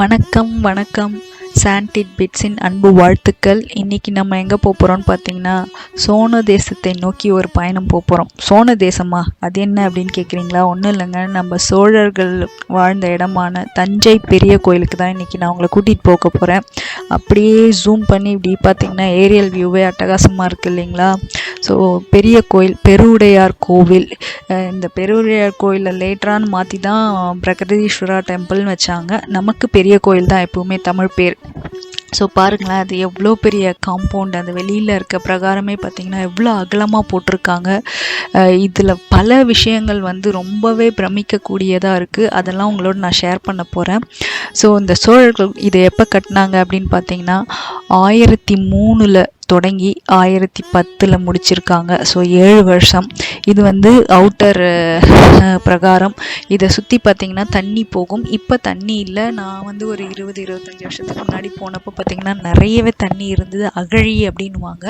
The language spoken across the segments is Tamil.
வணக்கம் வணக்கம். சாண்டிட் பிட்ஸின் அன்பு வாழ்த்துக்கள். இன்றைக்கி நம்ம எங்கே போக போகிறோம்னு பார்த்தீங்கன்னா சோன தேசத்தை நோக்கி ஒரு பயணம் போக போகிறோம் சோன தேசமா? அது என்ன அப்படின்னு கேட்குறீங்களா ஒன்றும் இல்லைங்க. நம்ம சோழர்கள் வாழ்ந்த இடமான தஞ்சை பெரிய கோயிலுக்கு தான் இன்றைக்கி நான் உங்களை கூட்டிகிட்டு போக போகிறேன் அப்படியே ஜூம் பண்ணி இப்படி பார்த்தீங்கன்னா ஏரியல் வியூவே அட்டகாசமாக இருக்குது இல்லைங்களா? ஸோ பெரிய கோயில் பெருவுடையார் கோவில் இந்த பெருவுடையார் கோயிலை லேட்டரான்னு மாற்றி தான் பிரகதீஸ்வரா டெம்பிள்னு வச்சாங்க. நமக்கு பெரிய கோயில் தான் எப்போவுமே தமிழ் பேர். ஸோ பாருங்களேன் அது எவ்வளோ பெரிய காம்பவுண்ட் அந்த வெளியில் இருக்க பிரகாரமே பார்த்திங்கன்னா எவ்வளோ அகலமாக போட்டிருக்காங்க. இதில் பல விஷயங்கள் வந்து ரொம்பவே பிரமிக்கக்கூடியதாக இருக்குது அதெல்லாம் உங்களோட நான் ஷேர் பண்ண போகிறேன் ஸோ இந்த சோழர்கள் இதை எப்போ கட்டினாங்க அப்படின்னு பார்த்தீங்கன்னா ஆயிரத்தி மூணில் தொடங்கி ஆயிரத்தி பத்தில் முடிச்சிருக்காங்க. ஸோ ஏழு வருஷம். இது வந்து அவுட்டர் பிரகாரம். இதை சுற்றி பார்த்தீங்கன்னா தண்ணி போகும். இப்போ தண்ணி இல்லை. நான் வந்து ஒரு இருபது இருபத்தஞ்சி வருஷத்துக்கு முன்னாடி போனப்போ பார்த்தீங்கன்னா நிறையவே தண்ணி இருந்தது. அகழி அப்படின்னுவாங்க.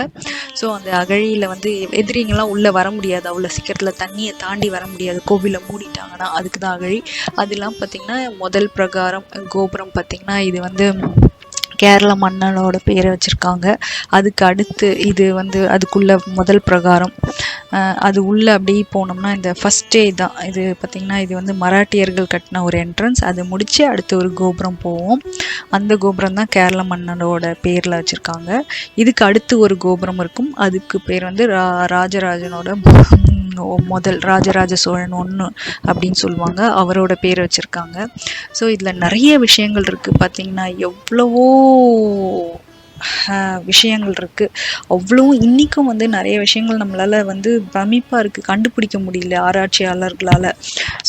ஸோ அந்த அகழியில் வந்து எதிரிங்கெல்லாம் உள்ளே வர முடியாது. அவ்வளோ சீக்கிரத்தில் தண்ணியை தாண்டி வர முடியாது. கோவிலை மூடிட்டாங்கன்னா அதுக்கு தான் அகழி. அதெல்லாம் பார்த்திங்கன்னா முதல் பிரகாரம் கோபுரம் பார்த்திங்கன்னா இது வந்து கேரள மன்னனோட பேரை வச்சுருக்காங்க. அதுக்கு அடுத்து இது வந்து அதுக்குள்ள முதல் பிரகாரம். அது உள்ளே அப்படியே போனோம்னா இந்த ஃபஸ்ட்டே தான். இது பார்த்திங்கன்னா இது வந்து மராட்டியர்கள் கட்டின ஒரு என்ட்ரன்ஸ் அது முடித்து அடுத்து ஒரு கோபுரம் போவோம். அந்த கோபுரம் தான் கேரள மன்னனோட பேரில் வச்சுருக்காங்க. இதுக்கு அடுத்து ஒரு கோபுரம் இருக்கும். அதுக்கு பேர் வந்து ரா ராஜராஜனோட முதல் ராஜராஜ சோழன் ஒன்று அப்படின்னு சொல்லுவாங்க. அவரோட பேர் வச்சுருக்காங்க. ஸோ இதில் நிறைய விஷயங்கள் இருக்குது பார்த்தீங்கன்னா எவ்வளவோ விஷயங்கள் இருக்குது அவ்வளோ இன்றைக்கும் வந்து நிறைய விஷயங்கள் நம்மளால் வந்து பிரமிப்பாக இருக்குது கண்டுபிடிக்க முடியல ஆராய்ச்சியாளர்களால்.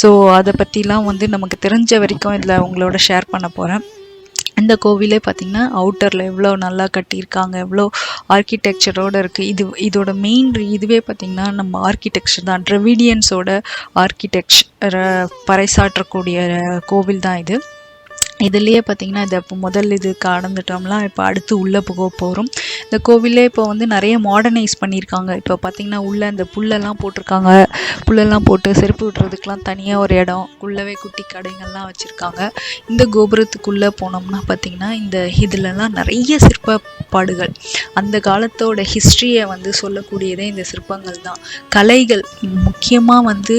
ஸோ அதை பற்றிலாம் வந்து நமக்கு தெரிஞ்ச வரைக்கும் இதில் உங்களோட ஷேர் பண்ண போகிறேன் இந்த கோவிலே பார்த்திங்கன்னா அவுட்டரில் எவ்வளோ நல்லா கட்டியிருக்காங்க எவ்வளோ ஆர்கிடெக்சரோடு இருக்குது இது இதோட மெயின் இதுவே பார்த்திங்கன்னா நம்ம ஆர்கிடெக்சர் தான். ட்ரெவிடியன்ஸோட ஆர்கிடெக்சரை பறைசாற்றக்கூடிய கோவில் தான் இது. இதுலேயே பார்த்தீங்கன்னா இது இப்போ முதல் இது கடந்துட்டோம்லாம் இப்போ அடுத்து உள்ளே போக போகிறோம் இந்த கோவிலே இப்போ வந்து நிறைய மாடர்னைஸ் பண்ணியிருக்காங்க இப்போ பார்த்தீங்கன்னா உள்ளே இந்த புல்லெல்லாம் போட்டிருக்காங்க. புல்லெல்லாம் போட்டு செருப்பு விடுறதுக்கெலாம் தனியாக ஒரு இடம். உள்ளவே குட்டி கடைங்கள்லாம் வச்சுருக்காங்க. இந்த கோபுரத்துக்குள்ளே போனோம்னா பார்த்திங்கன்னா இந்த இதுலலாம் நிறைய சிற்பப்பாடுகள். அந்த காலத்தோட ஹிஸ்ட்ரியை வந்து சொல்லக்கூடியதே இந்த சிற்பங்கள் தான். கலைகள் முக்கியமாக வந்து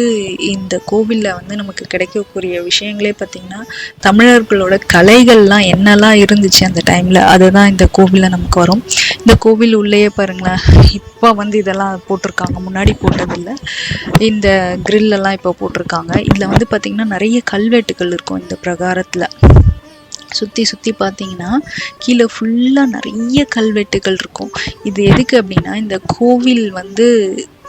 இந்த கோவிலில் வந்து நமக்கு கிடைக்கக்கூடிய விஷயங்களே பார்த்திங்கன்னா தமிழர்களோட கலைகள்லாம் என்னெல்லாம் இருந்துச்சு அந்த டைமில் அதுதான் இந்த கோவிலில் நமக்கு வரும். இந்த கோவில் உள்ளேயே பாருங்களேன். இப்போ வந்து இதெல்லாம் போட்டிருக்காங்க. முன்னாடி போட்டதில்லை. இந்த கிரில்லெல்லாம் இப்போ போட்டிருக்காங்க. இதில் வந்து பார்த்திங்கன்னா நிறைய கல்வெட்டுகள் இருக்கும் இந்த பிரகாரத்தில். சுற்றி சுற்றி பார்த்தீங்கன்னா கீழே ஃபுல்லாக நிறைய கல்வெட்டுகள் இருக்கும். இது எதுக்கு அப்படின்னா இந்த கோவில் வந்து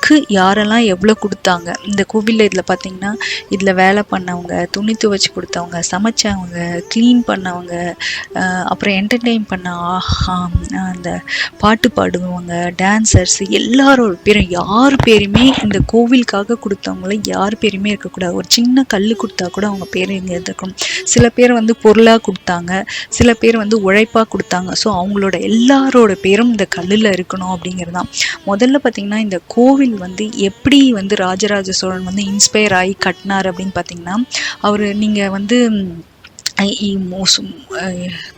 க்கு யாரெல்லாம் எவ்வளோ கொடுத்தாங்க? இந்த கோவிலில் இதில் பார்த்தீங்கன்னா இதில் வேலை பண்ணவங்க துணி துவைச்சி கொடுத்தவங்க சமைச்சவங்க க்ளீன் பண்ணவங்க அப்புறம் என்டர்டெயின் பண்ண ஆஹா அந்த பாட்டு பாடுவவங்க டான்சர்ஸ் எல்லாரோட பேரும் யார் பேருமே இந்த கோவிலுக்காக கொடுத்தவங்கள யார் பேருமே இருக்கக்கூடாது. ஒரு சின்ன கல் கொடுத்தா கூட அவங்க பேர் இங்கே இருக்கணும் சில பேர் வந்து பொருளாக கொடுத்தாங்க சில பேர் வந்து உழைப்பாக கொடுத்தாங்க. ஸோ அவங்களோட எல்லாரோட பேரும் இந்த கல்லில் இருக்கணும் அப்படிங்கிறது தான் முதல்ல பார்த்தீங்கன்னா இந்த கோவில் வந்து எப்படி வந்து ராஜராஜ சோழன் வந்து இன்ஸ்பயர் ஆகி கட்டினார் அப்படின்னு பார்த்தீங்கன்னா அவர் நீங்கள் வந்து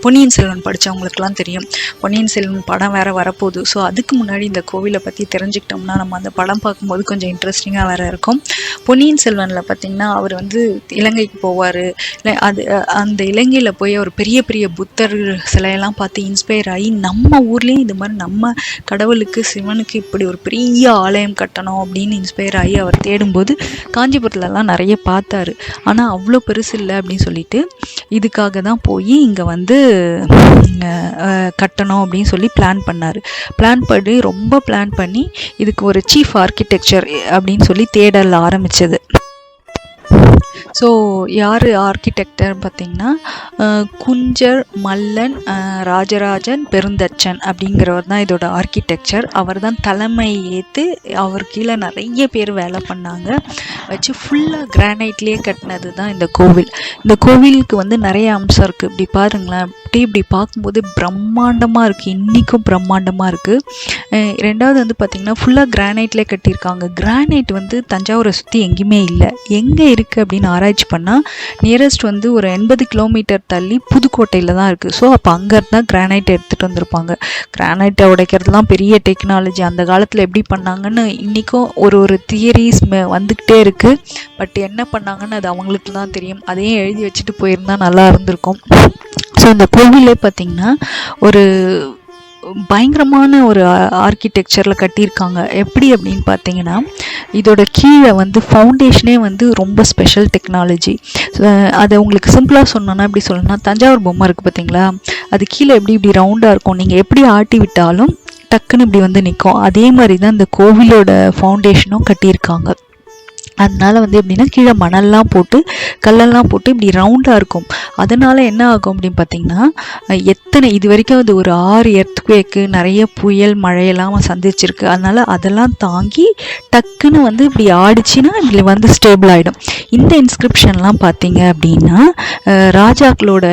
பொன்னியின் செல்வன் படித்தவங்களுக்குலாம் தெரியும். பொன்னியின் செல்வன் படம் வேறு வரப்போகுது. ஸோ அதுக்கு முன்னாடி இந்த கோவிலை பற்றி தெரிஞ்சுக்கிட்டோம்னா நம்ம அந்த படம் பார்க்கும்போது கொஞ்சம் இன்ட்ரெஸ்டிங்காக வேறு இருக்கும். பொன்னியின் செல்வனில் பார்த்திங்கன்னா அவர் வந்து இலங்கைக்கு போவார். இல்லை அது அந்த இலங்கையில் போய் ஒரு பெரிய பெரிய புத்தர் சிலையெல்லாம் பார்த்து இன்ஸ்பயர் ஆகி நம்ம ஊர்லேயும் இது மாதிரி நம்ம கடவுளுக்கு சிவனுக்கு இப்படி ஒரு பெரிய ஆலயம் கட்டணும் அப்படின்னு இன்ஸ்பயர் ஆகி அவர் தேடும்போது காஞ்சிபுரத்துலலாம் நிறைய பார்த்தாரு. ஆனால் அவ்வளோ பெருசு இல்லை அப்படின்னு சொல்லிட்டு இதுக்காக தான் போய் இங்கே வந்து கட்டணும் அப்படின்னு சொல்லி பிளான் பண்ணார். பிளான் பண்ணி ரொம்ப பிளான் பண்ணி இதுக்கு ஒரு சீஃப் ஆர்கிடெக்சர் அப்படின்னு சொல்லி தேடல் ஆரம்பித்தது ஸோ யார் ஆர்கிடெக்டர் பார்த்தீங்கன்னா குஞ்சர் மல்லன் ராஜராஜன் பெருந்தச்சன் அப்படிங்கிறவர் தான் இதோட ஆர்கிடெக்சர் அவர் தான் தலைமை ஏற்று அவர் கீழே நிறைய பேர் வேலை பண்ணாங்க. வச்சு ஃபுல்லாக கிரானைட்லேயே கட்டினது தான் இந்த கோவில். இந்த கோவிலுக்கு வந்து நிறைய அம்சம் இருக்குது இப்படி பாருங்களேன். அப்படியே இப்படி பார்க்கும்போது பிரம்மாண்டமாக இருக்குது இன்றைக்கும் பிரம்மாண்டமாக இருக்குது ரெண்டாவது வந்து பார்த்திங்கன்னா ஃபுல்லாக கிரானைட்லேயே கட்டியிருக்காங்க. கிரானைட் வந்து தஞ்சாவூரை சுற்றி எங்கேயுமே இல்லை. எங்கே இருக்குது அப்படின்னு ஆராய்ச்சி பண்ணால் நியரஸ்ட் வந்து ஒரு எண்பது கிலோமீட்டர் தள்ளி புதுக்கோட்டையில் தான் இருக்குது ஸோ அப்போ அங்கேருந்து தான் கிரானைட் எடுத்துகிட்டு வந்திருப்பாங்க. கிரானைட்டை உடைக்கிறதுலாம் பெரிய டெக்னாலஜி அந்த காலத்தில் எப்படி பண்ணாங்கன்னு இன்றைக்கும் ஒரு ஒரு தியரிஸ் வந்துக்கிட்டே இருக்குது பட் என்ன பண்ணாங்கன்னு அது அவங்களுக்கு தான் தெரியும். அதையும் எழுதி வச்சுட்டு போயிருந்தா நல்லா இருந்திருக்கும். ஸோ இந்த கோவிலே பார்த்திங்கன்னா ஒரு பயங்கரமான ஒரு ஆர்கிடெக்சரில் கட்டியிருக்காங்க. எப்படி அப்படின்னு பார்த்தீங்கன்னா இதோட கீழே வந்து ஃபவுண்டேஷனே வந்து ரொம்ப ஸ்பெஷல் டெக்னாலஜி அதை உங்களுக்கு சிம்பிளாக சொன்னோன்னா எப்படி சொல்லணும்னா தஞ்சாவூர் பொம்மை இருக்குது பார்த்தீங்களா அது கீழே எப்படி இப்படி ரவுண்டாக இருக்கும்? நீங்கள் எப்படி ஆட்டி விட்டாலும் டக்குன்னு இப்படி வந்து நிற்கும் அதே மாதிரி தான் இந்த கோவிலோட ஃபவுண்டேஷனும் கட்டியிருக்காங்க. அதனால் வந்து எப்படின்னா கீழே மணல்லாம் போட்டு கல்லெல்லாம் போட்டு இப்படி ரவுண்டாக இருக்கும். அதனால் என்ன ஆகும் அப்படின்னு பார்த்தீங்கன்னா எத்தனை இது வரைக்கும் அது ஒரு ஆறு எர்த்குவேக்கு நிறைய புயல் மழையெல்லாம் சந்திச்சிருக்கு. அதனால் அதெல்லாம் தாங்கி டக்குன்னு வந்து இப்படி ஆடிச்சுன்னா இதில் வந்து ஸ்டேபிள் ஆகிடும் இந்த இன்ஸ்கிரிப்ஷன்லாம் பார்த்தீங்க அப்படின்னா ராஜாக்களோட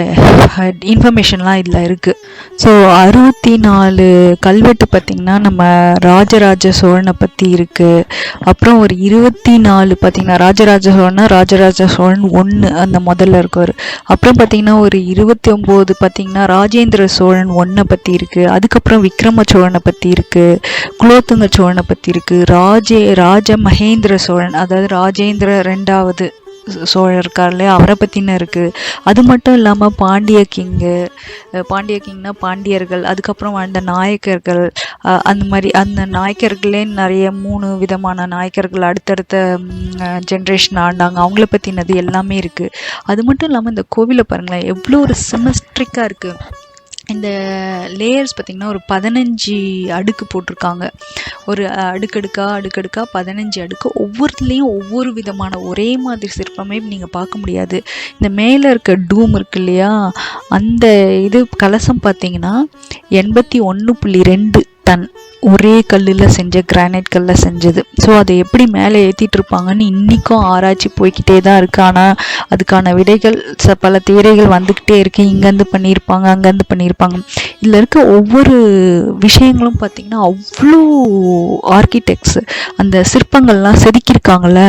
இன்ஃபர்மேஷன்லாம் இதில் இருக்குது ஸோ அறுபத்தி நாலு கல்வெட்டு பார்த்திங்கன்னா நம்ம ராஜராஜ சோழனை பற்றி இருக்குது அப்புறம் ஒரு இருபத்தி நாலு பார்த்தீங்கன்னா ராஜராஜ சோழன்னா ராஜராஜ சோழன் ஒன்று அந்த முதல்ல இருக்கவர் அப்புறம் பார்த்தீங்கன்னா ஒரு இருபத்தி ஒம்பது பார்த்தீங்கன்னா ராஜேந்திர சோழன் ஒன்றை பற்றி இருக்குது அதுக்கப்புறம் விக்ரம சோழனை பற்றி இருக்குது குலோத்துங்க சோழனை பற்றி இருக்குது ராஜே ராஜ மகேந்திர சோழன் அதாவது ராஜேந்திர ரெண்டாவது சோழர் இருக்கார் இல்லையா? அவரை பற்றின இருக்குது அது மட்டும் இல்லாமல் பாண்டிய கிங்கு பாண்டிய கிங்னா பாண்டியர்கள் அதுக்கப்புறம் வாழ்ந்த நாயக்கர்கள் அந்த மாதிரி அந்த நாயக்கர்களே நிறைய மூணு விதமான நாயக்கர்கள் அடுத்தடுத்த ஜென்ரேஷன் ஆண்டாங்க அவங்கள பற்றினது எல்லாமே இருக்குது அது மட்டும் இல்லாமல் இந்த கோவிலை பாருங்களேன் எவ்வளோ ஒரு சிமெஸ்ட்ரிக்காக இருக்குது இந்த லேயர்ஸ் பார்த்திங்கன்னா ஒரு பதினஞ்சு அடுக்கு போட்டிருக்காங்க. ஒரு அடுக்கடுக்காக அடுக்கடுக்கா அடுக்கடுக்கா பதினஞ்சு அடுக்கு. ஒவ்வொருத்துலேயும் ஒவ்வொரு விதமான ஒரே மாதிரி சிற்பமே நீங்கள் பார்க்க முடியாது. இந்த மேலே இருக்க டூம் இருக்கு இல்லையா? அந்த இது கலசம் பார்த்தீங்கன்னா எண்பத்தி ஒன்று புள்ளி ரெண்டு தன் ஒரே கல்லில் செஞ்ச கிரானைட் கல்லில் செஞ்சது. ஸோ அதை எப்படி மேலே ஏற்றிட்டு இருப்பாங்கன்னு இன்றைக்கும் ஆராய்ச்சி போய்க்கிட்டே தான் இருக்குது ஆனால் அதுக்கான விடைகள் ச பல தேரைகள் வந்துக்கிட்டே இருக்குது இங்கேருந்து பண்ணியிருப்பாங்க அங்கேருந்து பண்ணியிருப்பாங்க. இதில் இருக்க ஒவ்வொரு விஷயங்களும் பார்த்திங்கன்னா அவ்வளோ ஆர்கிடெக்ட்ஸ் அந்த சிற்பங்கள்லாம் செதுக்கியிருக்காங்கல்ல.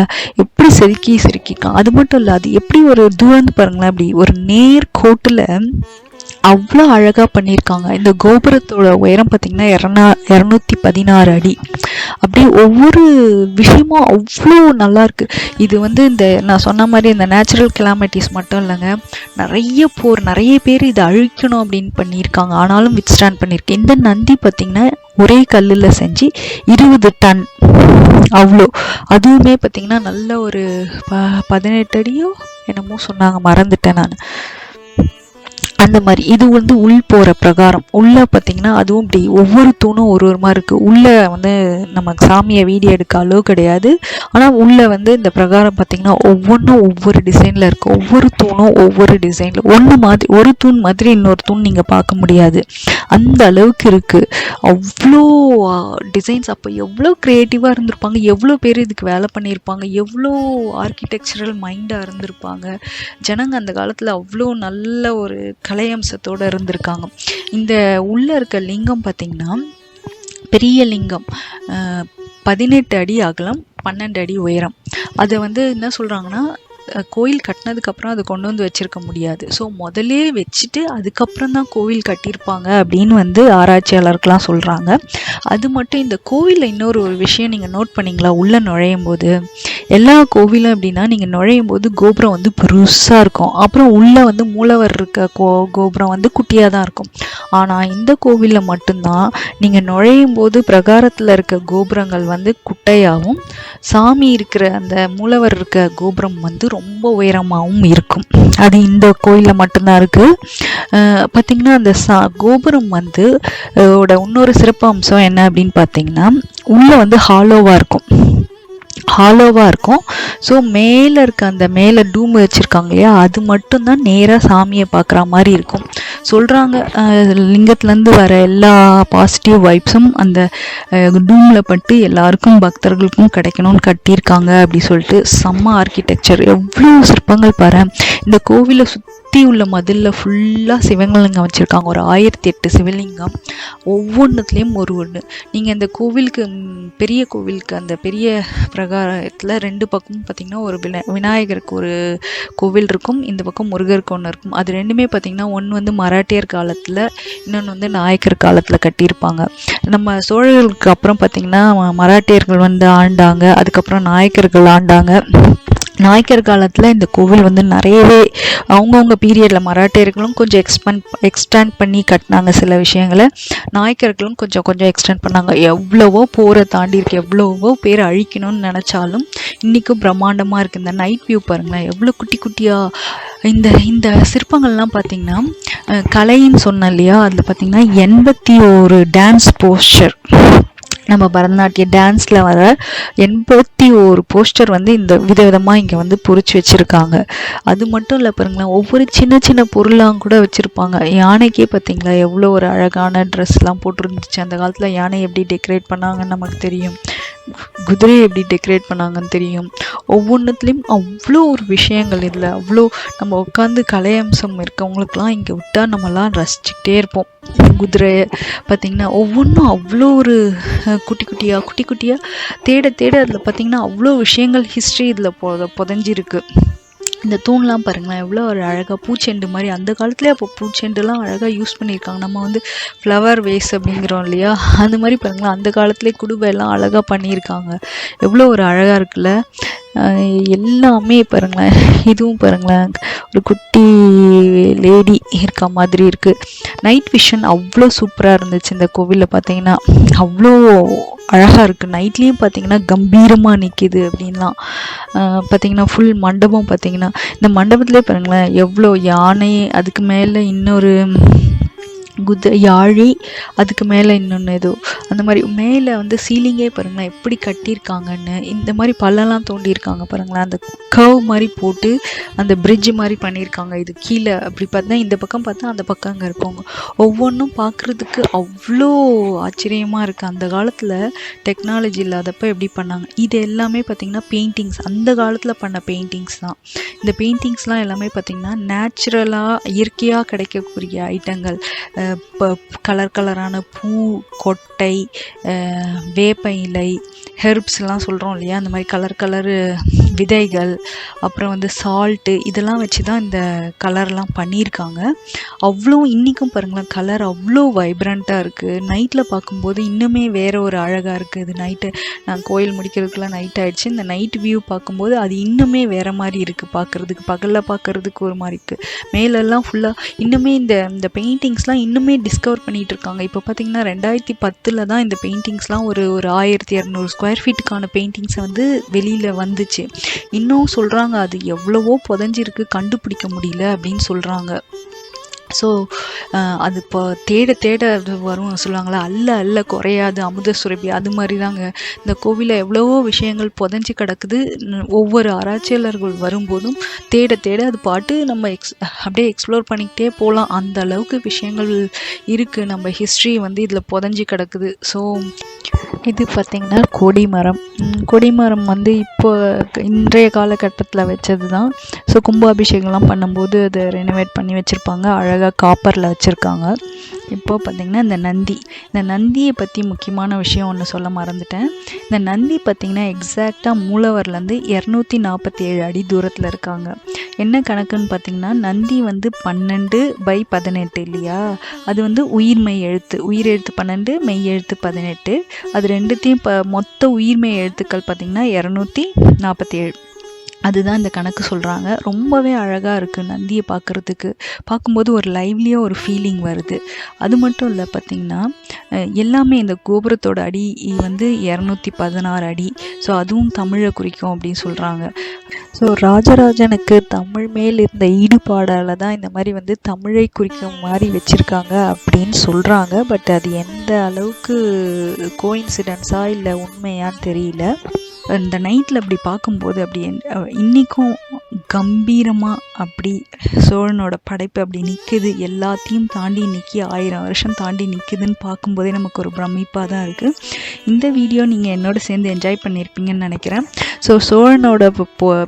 எப்படி செதுக்கி செதுக்கியிருக்காங்க? அது மட்டும் இல்லை அது எப்படி ஒரு தூரந்து பாருங்களேன் அப்படி ஒரு நேர் கோட்டில் அவ்வளோ அழகாக பண்ணியிருக்காங்க இந்த கோபுரத்தோட உயரம் பார்த்திங்கன்னா இரநா இரநூத்தி பதினாறு அடி. அப்படியே ஒவ்வொரு விஷயமும் அவ்வளோ நல்லாயிருக்கு இது வந்து இந்த நான் சொன்ன மாதிரி இந்த நேச்சுரல் கிளாமிட்டிஸ் மட்டும் இல்லைங்க. நிறைய போர் நிறைய பேர் இதை அழிக்கணும் அப்படின்னு பண்ணியிருக்காங்க. ஆனாலும் வித் ஸ்டாண்ட் பண்ணியிருக்கு. இந்த நந்தி பார்த்திங்கன்னா ஒரே கல்லில் செஞ்சு இருபது டன். அவ்வளோ அதுவுமே பார்த்திங்கன்னா நல்ல ஒரு ப பதினெட்டு அடியோ என்னமோ சொன்னாங்க. மறந்துட்டேன் நான். அந்த மாதிரி. இது வந்து உள் போகிற பிரகாரம். உள்ளே பார்த்தீங்கன்னா அதுவும் இப்படி ஒவ்வொரு தூணும் ஒரு ஒரு மாதிரி இருக்குது உள்ளே வந்து நமக்கு சாமியை வீடியோ எடுக்க அளவு கிடையாது. ஆனால் உள்ளே வந்து இந்த பிரகாரம் பார்த்தீங்கன்னா ஒவ்வொன்றும் ஒவ்வொரு டிசைனில் இருக்குது ஒவ்வொரு தூணும் ஒவ்வொரு டிசைனில் ஒன்று மாதிரி ஒரு தூண் மாதிரி இன்னொரு தூண் நீங்கள் பார்க்க முடியாது. அந்த அளவுக்கு இருக்குது அவ்வளோ டிசைன்ஸ் அப்போ எவ்வளோ க்ரியேட்டிவாக இருந்திருப்பாங்க. எவ்வளோ பேர் இதுக்கு வேலை பண்ணியிருப்பாங்க. எவ்வளோ ஆர்கிடெக்சரல் மைண்டாக இருந்திருப்பாங்க. ஜனங்க அந்த காலத்தில் அவ்வளோ நல்ல ஒரு கலையம்சத்தோடு இருந்திருக்காங்க. இந்த உள்ளே இருக்க லிங்கம் பார்த்திங்கன்னா பெரிய லிங்கம் பதினெட்டு அடி அகலம் பன்னெண்டு அடி உயரம். அதை வந்து என்ன சொல்கிறாங்கன்னா கோயில் கட்டினதுக்கப்புறம் அதை கொண்டு வந்து வச்சுருக்க முடியாது. ஸோ முதல்லே வச்சுட்டு அதுக்கப்புறம் தான் கோவில் கட்டியிருப்பாங்க அப்படின்னு வந்து ஆராய்ச்சியாளர்கள்லாம் சொல்கிறாங்க அது மட்டும் இந்த கோவிலில் இன்னொரு ஒரு விஷயம் நீங்கள் நோட் பண்ணீங்களா? உள்ளே நுழையும் போது எல்லா கோவிலும் அப்படின்னா நீங்கள் நுழையும் போது கோபுரம் வந்து பெருசாக இருக்கும். அப்புறம் உள்ளே வந்து மூலவர் இருக்க கோ கோபுரம் வந்து குட்டியாக தான் இருக்கும். ஆனால் இந்த கோவிலில் மட்டும்தான் நீங்கள் நுழையும் போது பிரகாரத்தில் இருக்க கோபுரங்கள் வந்து குட்டையாகவும் சாமி இருக்கிற அந்த மூலவர் இருக்க கோபுரம் வந்து ரொம்ப ரொம்ப உயரமாகவும் இருக்கும். அது இந்த கோயிலில் மட்டும்தான் இருக்குது பார்த்திங்கன்னா அந்த சா கோபுரம் வந்து ஓட இன்னொரு சிறப்பு அம்சம் என்ன அப்படின்னு பார்த்தீங்கன்னா உள்ளே வந்து ஹாலோவாக இருக்கும். ஹாலோவாக இருக்கும். ஸோ மேலே இருக்க அந்த மேலே டூம் வச்சுருக்காங்க இல்லையா? அது மட்டும்தான் நேராக சாமியை பார்க்குற மாதிரி இருக்கும். சொல்கிறாங்க லிங்கத்துலேருந்து வர எல்லா பாசிட்டிவ் வைப்ஸும் அந்த டூமில் பட்டு எல்லாருக்கும் பக்தர்களுக்கும் கிடைக்கணும்னு கட்டியிருக்காங்க அப்படி சொல்லிட்டு செம்ம ஆர்கிடெக்சர் எவ்வளோ சிற்பங்கள் பாரு இந்த கோவிலை சுற்றி சுற்றி உள்ள மதிலில் ஃபுல்லாக சிவலிங்கம் வச்சுருக்காங்க ஒரு ஆயிரத்தி எட்டு சிவலிங்கம். ஒவ்வொன்றுத்துலேயும் ஒரு ஒன்று நீங்கள் இந்த கோவிலுக்கு பெரிய கோவிலுக்கு அந்த பெரிய பிரகாரத்தில் ரெண்டு பக்கமும் பார்த்திங்கன்னா ஒரு வினா விநாயகருக்கு ஒரு கோவில் இருக்கும். இந்த பக்கம் முருகருக்கு ஒன்று இருக்கும். அது ரெண்டுமே பார்த்திங்கன்னா ஒன்று வந்து மராட்டியர் காலத்தில் இன்னொன்று வந்து நாயக்கர் காலத்தில் கட்டியிருப்பாங்க. நம்ம சோழர்களுக்கு அப்புறம் பார்த்திங்கன்னா மராட்டியர்கள் வந்து ஆண்டாங்க. அதுக்கப்புறம் நாயக்கர்கள் ஆண்டாங்க. நாயக்கர் காலத்தில் இந்த கோவில் வந்து நிறையவே அவங்கவுங்க பீரியடில் மராட்டியர்களும் கொஞ்சம் எக்ஸ்பெண்ட் எக்ஸ்டெண்ட் பண்ணி கட்டினாங்க சில விஷயங்களை. நாயக்கர்களும் கொஞ்சம் கொஞ்சம் எக்ஸ்டெண்ட் பண்ணாங்க. எவ்வளவோ போரை தாண்டி இருக்கு எவ்வளவோ பேர் அழிக்கணும்னு நினச்சாலும் இன்றைக்கும் பிரம்மாண்டமாக இருக்குது இந்த நைட் வியூ பாருங்களேன். எவ்வளோ குட்டி குட்டியாக இந்த இந்த சிற்பங்கள்லாம் பார்த்திங்கன்னா கலைன்னு சொன்னேன் இல்லையா? அதில் பார்த்திங்கன்னா எண்பத்தி ஒரு டான்ஸ் போஸ்டர் நம்ம பரதநாட்டிய டான்ஸில் வர எண்பத்தி ஒரு போஸ்டர் வந்து இந்த விதவிதமாக இங்கே வந்து பொறிச்சு வச்சுருக்காங்க. அது மட்டும் இல்லை பாருங்களேன் ஒவ்வொரு சின்ன சின்ன பொருளாக கூட வச்சுருப்பாங்க. யானைக்கே பார்த்தீங்களா எவ்வளோ ஒரு அழகான ட்ரெஸ்லாம் போட்டிருந்துச்சு. அந்த காலத்தில் யானை எப்படி டெக்கரேட் பண்ணாங்கன்னு நமக்கு தெரியும். குதிரையை எப்படி டெக்கரேட் பண்ணாங்கன்னு தெரியும். ஒவ்வொன்றுத்துலேயும் அவ்வளோ ஒரு விஷயங்கள் இதில். அவ்வளோ நம்ம உட்காந்து கலையம்சம் இருக்கவங்களுக்குலாம் இங்கே விட்டால் நம்மலாம் ரசிச்சுக்கிட்டே இருப்போம். குதிரை பார்த்திங்கன்னா ஒவ்வொன்றும் அவ்வளோ ஒரு குட்டி குட்டியாக குட்டி குட்டியாக தேட தேட அதில் பார்த்திங்கன்னா அவ்வளோ விஷயங்கள் ஹிஸ்ட்ரி இதில் பொ புதஞ்சிருக்கு. இந்த தூண்லாம் பாருங்களேன் எவ்வளோ ஒரு அழகாக பூச்செண்டு மாதிரி. அந்த காலத்துலேயே அப்போ பூச்செண்டுலாம் அழகாக யூஸ் பண்ணியிருக்காங்க. நம்ம வந்து ஃப்ளவர் வேஸ் அப்படிங்கிறோம் இல்லையா? அந்த மாதிரி பாருங்களேன் அந்த காலத்துலேயே குடுவை எல்லாம் அழகாக பண்ணியிருக்காங்க. எவ்வளோ ஒரு அழகாக இருக்குல்ல? எல்லாமே பாருங்களேன் இதுவும் பாருங்களேன் ஒரு குட்டி லேடி இருக்க மாதிரி இருக்குது நைட் விஷன் அவ்வளோ சூப்பராக இருந்துச்சு இந்த கோவிலில் பார்த்தீங்கன்னா அவ்வளோ அழகாக இருக்குது நைட்லேயும் பார்த்தீங்கன்னா கம்பீரமாக நிற்கிது அப்படின்லாம். பார்த்தீங்கன்னா ஃபுல் மண்டபம் பார்த்தீங்கன்னா இந்த மண்டபத்திலே பாருங்களேன் எவ்வளோ யானை அதுக்கு மேலே இன்னொரு குத யாழி அதுக்கு மேலே இன்னொன்று ஏதோ. அந்த மாதிரி மேலே வந்து சீலிங்கே பாருங்களேன் எப்படி கட்டியிருக்காங்கன்னு. இந்த மாதிரி பள்ளம்லாம் தோண்டியிருக்காங்க பாருங்களேன். அந்த கர்வ் மாதிரி போட்டு அந்த பிரிட்ஜு மாதிரி பண்ணியிருக்காங்க. இது கீழே அப்படி பார்த்தா இந்த பக்கம் பார்த்தா அந்த பக்கம் அங்கே இருப்பாங்க ஒவ்வொன்றும் பார்க்குறதுக்கு அவ்வளோ ஆச்சரியமாக இருக்குது அந்த காலத்தில் டெக்னாலஜி இல்லாதப்போ எப்படி பண்ணாங்க? இது எல்லாமே பார்த்திங்கன்னா பெயிண்டிங்ஸ் அந்த காலத்தில் பண்ண பெயிண்டிங்ஸ் தான். இந்த பெயிண்டிங்ஸ்லாம் எல்லாமே பார்த்திங்கன்னா நேச்சுரலாக இயற்கையாக கிடைக்கக்கூடிய ஐட்டங்கள் கலர் கலரான பூ கொட்டை வேப்ப இலை ஹெர்ப்ஸ்லாம் சொல்கிறோம் இல்லையா? அந்த மாதிரி கலர் கலரு விதைகள் அப்புறம் வந்து சால்ட்டு இதெல்லாம் வச்சு தான் இந்த கலர்லாம் பண்ணியிருக்காங்க. அவ்வளோ இன்றைக்கும் பாருங்களேன் கலர் அவ்வளோ வைப்ரண்ட்டாக இருக்குது நைட்டில் பார்க்கும்போது இன்னுமே வேறு ஒரு அழகாக இருக்குது இது நைட்டு நான் கோயில் முடிக்கிறதுக்குலாம் நைட் ஆகிடுச்சு இந்த நைட் வியூ பார்க்கும்போது அது இன்னுமே வேறு மாதிரி இருக்குது பார்க்குறதுக்கு பகலில் பார்க்குறதுக்கு ஒரு மாதிரி இருக்குது மேலெல்லாம் ஃபுல்லாக இன்னுமே இந்த இந்த பெயிண்டிங்ஸ்லாம் இன்னுமே டிஸ்கவர் பண்ணிகிட்டு இருக்காங்க. இப்போ பார்த்தீங்கன்னா ரெண்டாயிரத்தி பத்தில் தான் இந்த பெயிண்டிங்ஸ்லாம் ஒரு ஒரு ஆயிரத்தி இரநூறு ஸ்கொயர் ஃபீட்டுக்கான பெயிண்டிங்ஸை வந்து வெளியில் வந்துச்சு. இன்னும் சொல்கிறாங்க அது எவ்வளவோ புதஞ்சிருக்கு கண்டுபிடிக்க முடியல அப்படின்னு சொல்கிறாங்க ஸோ அது இப்போ தேட தேட வரும் சொல்லுவாங்களா அல்ல அல்ல குறையாது அமுத சுரபி அது மாதிரி தாங்க இந்த கோவிலில் எவ்வளவோ விஷயங்கள் புதஞ்சி கிடக்குது. ஒவ்வொரு ஆராய்ச்சியாளர்கள் வரும்போதும் தேட தேட அது பாட்டு நம்ம எக்ஸ் அப்படியே எக்ஸ்ப்ளோர் பண்ணிக்கிட்டே போகலாம் அந்த அளவுக்கு விஷயங்கள் இருக்குது நம்ம ஹிஸ்ட்ரி வந்து இதில் புதஞ்சி கிடக்குது. ஸோ இது பார்த்திங்கன்னா கொடிமரம் கொடிமரம் வந்து இப்போ இன்றைய காலகட்டத்தில் வச்சது தான் ஸோ கும்பாபிஷேகம்லாம் பண்ணும்போது அதை ரெனோவேட் பண்ணி வச்சுருப்பாங்க. அழகாக காப்பரில் வச்சுருக்காங்க. இப்போ பார்த்திங்கன்னா இந்த நந்தி. இந்த நந்தியை பற்றி முக்கியமான விஷயம் ஒன்று சொல்ல மறந்துட்டேன். இந்த நந்தி பார்த்திங்கன்னா எக்ஸாக்டாக மூலவர்லேருந்து இரநூத்தி நாற்பத்தி ஏழு அடி தூரத்தில் இருக்காங்க. என்ன கணக்குன்னு பார்த்திங்கன்னா நந்தி வந்து பன்னெண்டு பை பதினெட்டு இல்லையா? அது வந்து உயிர்மெய் எழுத்து. உயிர் எழுத்து பன்னெண்டு மெய் எழுத்து பதினெட்டு. அது ரெண்டுத்தையும் இப்போ மொத்த உயிர்மெய் எழுத்துக்கள் பார்த்திங்கன்னா இரநூத்தி நாற்பத்தி ஏழு அதுதான் இந்த கணக்கு சொல்கிறாங்க ரொம்பவே அழகாக இருக்குது நந்தியை பார்க்குறதுக்கு. பார்க்கும்போது ஒரு லைவ்லியாக ஒரு ஃபீலிங் வருது. அது மட்டும் இல்லை பார்த்திங்கன்னா எல்லாமே இந்த கோபுரத்தோட அடி வந்து இரநூத்தி பதினாறு அடி. ஸோ அதுவும் தமிழை குறிக்கும் அப்படின்னு சொல்கிறாங்க ஸோ ராஜராஜனுக்கு தமிழ் மேல் இருந்த ஈடுபாடால் தான் இந்த மாதிரி வந்து தமிழை குறிக்கும் மாதிரி வச்சுருக்காங்க அப்படின்னு சொல்கிறாங்க பட் அது எந்த அளவுக்கு கோயின்சிடென்ஸாக இல்லை உண்மையான்னு தெரியல. இந்த நைட்டில் அப்படி பார்க்கும்போது அப்படி இன்றைக்கும் கம்பீரமாக அப்படி சோழனோட படைப்பு அப்படி நிற்குது எல்லாத்தையும் தாண்டி நிற்கி ஆயிரம் வருஷம் தாண்டி நிற்குதுன்னு பார்க்கும்போதே நமக்கு ஒரு பிரமிப்பாக தான் இருக்குது இந்த வீடியோ நீங்கள் என்னோட சேர்ந்து என்ஜாய் பண்ணியிருப்பீங்கன்னு நினைக்கிறேன். ஸோ சோழனோட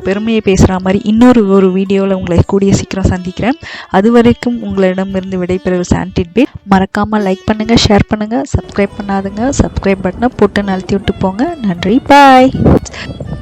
பெருமையை பேசுகிற மாதிரி இன்னொரு ஒரு வீடியோவில் உங்களை கூடிய சீக்கிரம் சந்திக்கிறேன். அது வரைக்கும் உங்களிடமிருந்து விடைபெறுவது சாண்டிட் பே மறக்காமல் லைக் பண்ணுங்கள் ஷேர் பண்ணுங்கள் சப்ஸ்கிரைப் பண்ணாதுங்க. சப்ஸ்கிரைப் பட்டனை போட்டு நழுத்தி விட்டு போங்க. நன்றி பாய் あ。